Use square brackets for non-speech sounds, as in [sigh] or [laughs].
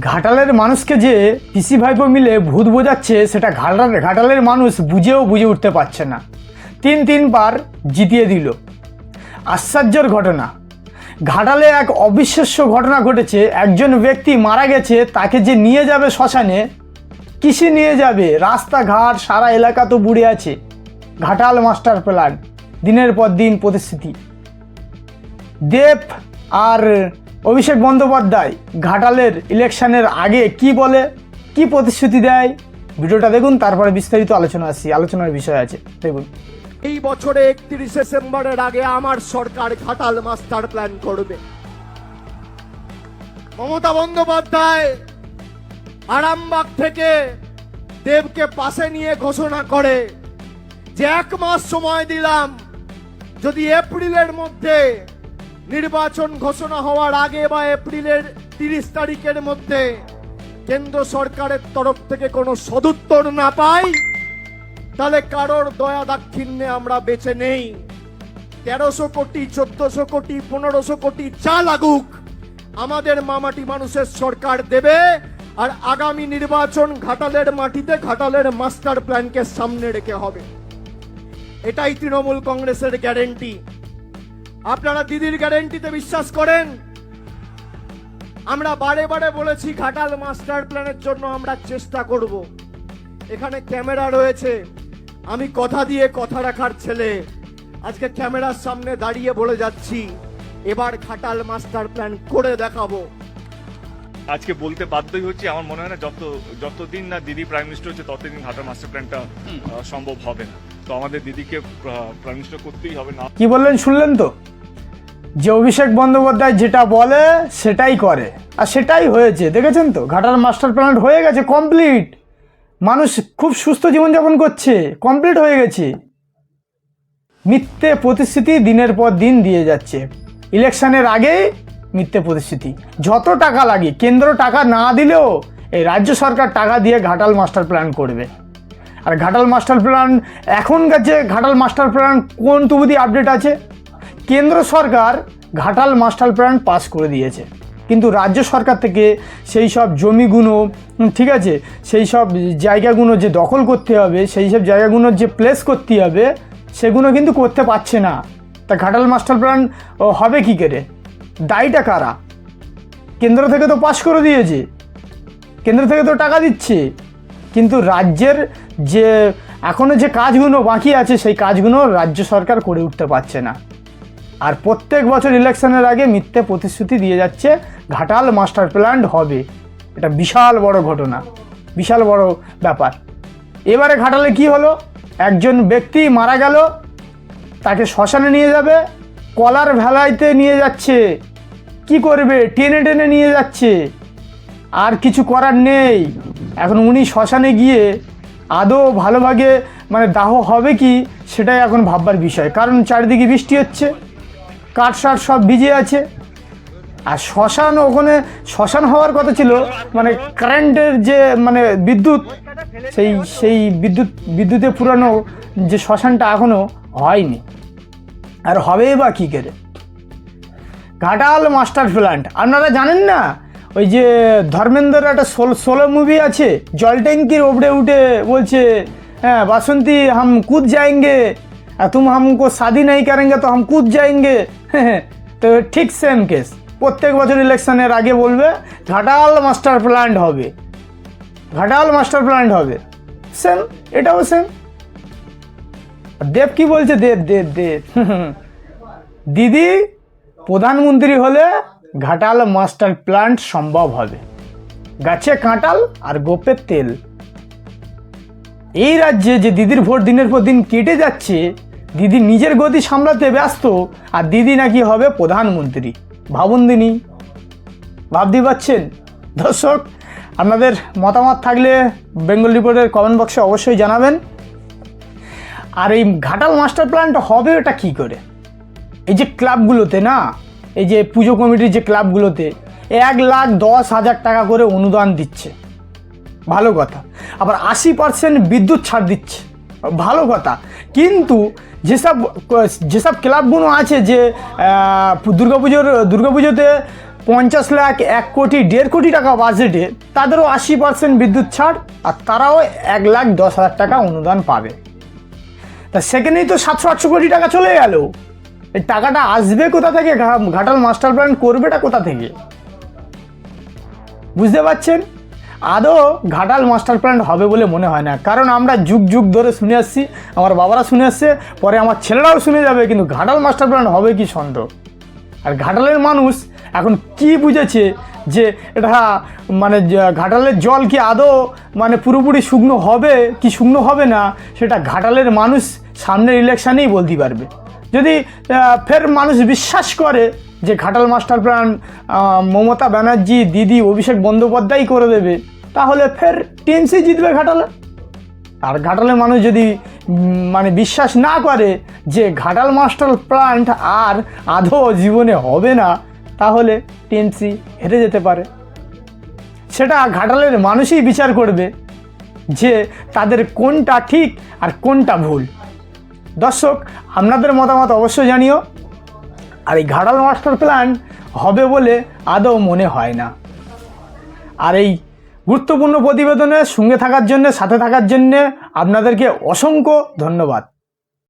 ঘাটালের মানুষকে যে পিসি ভাইপো মিলে ভূত বোঝাচ্ছে, সেটা ঘাটাল ঘাটালের মানুষ বুঝেও বুঝে উঠতে পারছে না। তিন তিনবার জিতিয়ে দিল। আশ্চর্যের ঘটনা। ঘাটালে এক অবিশ্বাস্য ঘটনা ঘটেছে। একজন ব্যক্তি মারা গেছে, তাকে যে নিয়ে যাবে শ্মশানে, কিসে নিয়ে যাবে? রাস্তাঘাট, সারা এলাকা তো বুড়ে আছে। Ghatal master plan. দিনের পর দিন প্রতিশ্রুতি দেব আর অভিষেক বন্দ্যোপাধ্যায় ঘাটালের ইলেকশনের আগে কি বলে, কি প্রতিশ্রুতি দেয়? ভিডিওটা দেখুন, তারপরে বিস্তারিত আলোচনা আসি আলোচনার বিষয় আছে, দেখুন। এই বছরে একত্রিশে ডিসেম্বরের আগে আমার সরকার ঘাটাল মাস্টার প্ল্যান করবে। মমতা বন্দ্যোপাধ্যায় আরামবাগ থেকে দেবকে পাশে নিয়ে ঘোষণা করে যে এক মাস সময় দিলাম, যদি এপ্রিলের মধ্যে নির্বাচন ঘোষণা হওয়ার আগে বা এপ্রিলের তিরিশ তারিখের মধ্যে কেন্দ্র সরকারের তরফ থেকে কোনো সদুত্তর না পাই, তাহলে কারোর দয়া দাক্ষিণ্যে আমরা বেঁচে নেই। তেরোশো কোটি, চোদ্দশো কোটি, পনেরোশো কোটি যা লাগুক, আমাদের মামাটি মানুষের সরকার দেবে, আর আগামী নির্বাচন ঘাটালের মাটিতে ঘাটালের মাস্টার প্ল্যানকে সামনে রেখে হবে। এটাই তৃণমূল কংগ্রেসের গ্যারেন্টি। আপনারা দিদির গ্যারেন্টিতে বিশ্বাস করেন? আমরা বারে বারে বলেছি ঘাটাল মাস্টার প্ল্যানের জন্য আমরা চেষ্টা করব। এখানে ক্যামেরা রয়েছে। আমি কথা দিয়ে কথা রাখার ছেলে। আজকে ক্যামেরার সামনে দাঁড়িয়ে বলে যাচ্ছি এবার ঘাটাল মাস্টার প্ল্যান করে দেখাবো। আজকে বলতে বাধ্যই হচ্ছে আমার মনে হয় না যত যতদিন না দিদি প্রাইম মিনিস্টার হচ্ছে ততদিন ঘাটার মাস্টার প্ল্যানটা সম্ভব হবে না। তো আমাদের দিদিকে প্রাইম মিনিস্টার করতেই হবে না। কি বললেন শুনলেন তো? যে অভিষেক বন্দ্যোপাধ্যায় যেটা বলে, সেটাই করে। আর সেটাই হয়েছে, দেখেছেন তো? ঘাটাল মাস্টার প্ল্যান হয়ে গেছে কমপ্লিট। মানুষ খুব সুস্থ জীবনযাপন করছে, কমপ্লিট হয়ে গেছে। মিথ্যে প্রতিশ্রুতি দিনের পর দিন দিয়ে যাচ্ছে। ইলেকশনের আগেই মিথ্যে প্রতিশ্রুতি। যত টাকা লাগে, কেন্দ্র টাকা না দিলেও এই রাজ্য সরকার টাকা দিয়ে ঘাটাল মাস্টার প্ল্যান করবে। আর ঘাটাল মাস্টার প্ল্যান এখন কাছে ঘাটাল মাস্টার প্ল্যান কোন তুবুদি আপডেট আছে? কেন্দ্র সরকার ঘাটাল মাস্টার প্ল্যান পাস করে দিয়েছে। কিন্তু রাজ্য সরকার থেকে সেই সব জমিগুলো ঠিক আছে, সেই সব জায়গাগুলো যে দখল করতে হবে, সেই সব জায়গাগুলো যে প্লেস করতে হবে, সেগুলো কিন্তু করতে পারছে না। তা ঘাটাল মাস্টার প্ল্যান হবে কী করে? দায়টা কারা? কেন্দ্র থেকে তো পাস করে দিয়েছে। কেন্দ্র থেকে তো টাকা দিচ্ছে। কিন্তু রাজ্যের যে এখনও যে কাজগুলো বাকি আছে, সেই কাজগুলো রাজ্য সরকার করে উঠতে পারছে না। আর প্রত্যেক বছর ইলেকশনের আগে মিথ্যে প্রতিশ্রুতি দিয়ে যাচ্ছে ঘাটাল মাস্টার প্ল্যান হবে। এটা বিশাল বড় ঘটনা, বিশাল বড় ব্যাপার। এবারে ঘাটালে কি হলো? একজন ব্যক্তি মারা গেল, তাকে শ্মশানে নিয়ে যাবে, কলার ভেলাইতে নিয়ে যাচ্ছে। কি করবে? টেনে টেনে নিয়ে যাচ্ছে। আর কিছু করার নেই। এখন উনি শ্মশানে গিয়ে আদৌ ভালোভাবে মানে দাহ হবে কি, সেটাই এখন ভাববার বিষয়। কারণ চারিদিকে বৃষ্টি হচ্ছে। কাঠ সাট সব ভিজে আছে। আর শ্মশান ওখানে, শ্মশান হওয়ার কথা ছিল মানে কারেন্টের যে মানে বিদ্যুৎ, সেই সেই বিদ্যুৎ বিদ্যুতে পুরানো যে শ্মশানটা এখনও হয়নি। আর হবেই বা কী করে? ঘাটাল মাস্টার প্ল্যান্ট আপনারা জানেন না, ওই যে ধর্মেন্দ্রের একটা সোল সোলো মুভি আছে জল ট্যাঙ্কির ওপরে উঠে বলছে হ্যাঁ বাসন্তী, হাম কুদ যাएंगे তুম হামকো শাদি নাই করেঙ্গে তো হাম কুদ যাएंगे তো ঠিক সেম কেস প্রত্যেক বছর ইলেকশনের আগে বলবে, ঘাটাল মাস্টার প্ল্যান্ট হবে। ঘাটাল মাস্টার প্ল্যান্ট হবে। সেম এটাও সেম দেব কি বলছে? দেব দেব দেব। [laughs] দিদি, প্রধানমন্ত্রী হলে ঘাটাল মাস্টার প্ল্যান্ট সম্ভব হবে। গাছে কাঁটাল আর গোপের তেল। এই রাজ্যে যে দিদির ভোট দিনের পর দিন কেটে যাচ্ছে দিদি নিজের গতি সামলাতে ব্যস্ত, আর দিদি নাকি হবে প্রধানমন্ত্রী। ভাবুন দিনই ভাবতে পারছেন দর্শক, আপনাদের মতামত থাকলে বেঙ্গল রিপোর্টের কমেন্ট বক্সে অবশ্যই জানাবেন। আর এই ঘাটাল মাস্টার প্ল্যানটা হবে ওটা কী করে? এই যে ক্লাবগুলোতে না, এই যে পুজো কমিটির যে ক্লাবগুলোতে এক লাখ দশ হাজার টাকা করে অনুদান দিচ্ছে। ভালো কথা। আবার আশি পার্সেন্ট বিদ্যুৎ ছাড় দিচ্ছে। ভালো কথা। কিন্তু যেসব যেসব ক্লাবগুলো আছে যে দুর্গাপুজোর, দুর্গাপুজোতে পঞ্চাশ লাখ, এক কোটি, দেড় কোটি টাকা বাজেটে তাদেরও আশি পার্সেন্ট বিদ্যুৎ ছাড় আর তারাও এক লাখ দশ হাজার টাকা অনুদান পাবে। তা সেখানেই তো সাতশো, আটশো কোটি টাকা চলে গেল। এই টাকাটা আসবে কোথা থেকে? ঘাটাল মাস্টার প্ল্যান করবেটা কোথা থেকে? বুঝতে পারছেন? আদৌ ঘাটাল মাস্টার প্ল্যান হবে বলে মনে হয় না। কারণ আমরা যুগ যুগ ধরে শুনে আসছি, আমার বাবারা শুনে আসছে, পরে আমার ছেলেরাও শুনে যাবে, কিন্তু ঘাটাল মাস্টার প্ল্যান হবে কি সন্দেহ আর ঘাটালের মানুষ এখন কি বুঝেছে যে এটা মানে ঘাটালের জল কি আদৌ মানে পুরোপুরি শুকনো হবে, কি শুকনো হবে না, সেটা ঘাটালের মানুষ সামনের ইলেকশানেই বলতে পারবে। যদি ফের মানুষ বিশ্বাস করে যে ঘাটাল মাস্টার প্ল্যান মমতা ব্যানার্জি, দিদি, অভিষেক বন্দ্যোপাধ্যায় করে দেবে তাহলে ফের টিএমসি জিতবে ঘাটালে। আর ঘাটালে মানুষ যদি মানে বিশ্বাস না করে যে ঘাটাল মাস্টার প্লান্ট আর আধো জীবনে হবে না, তাহলে টিএমসি হেরে যেতে পারে। সেটা ঘাটালের মানুষই বিচার করবে যে তাদের কোনটা ঠিক আর কোনটা ভুল। দর্শক, আপনাদের মতামত অবশ্যই জানিও। আর এই ঘাটাল মাস্টার প্ল্যান হবে বলে আদৌ মনে হয় না। আর এই গুরুত্বপূর্ণ প্রতিবেদনের সঙ্গে থাকার জন্য সাথে থাকার জন্য আপনাদেরকে অসংখ্য ধন্যবাদ।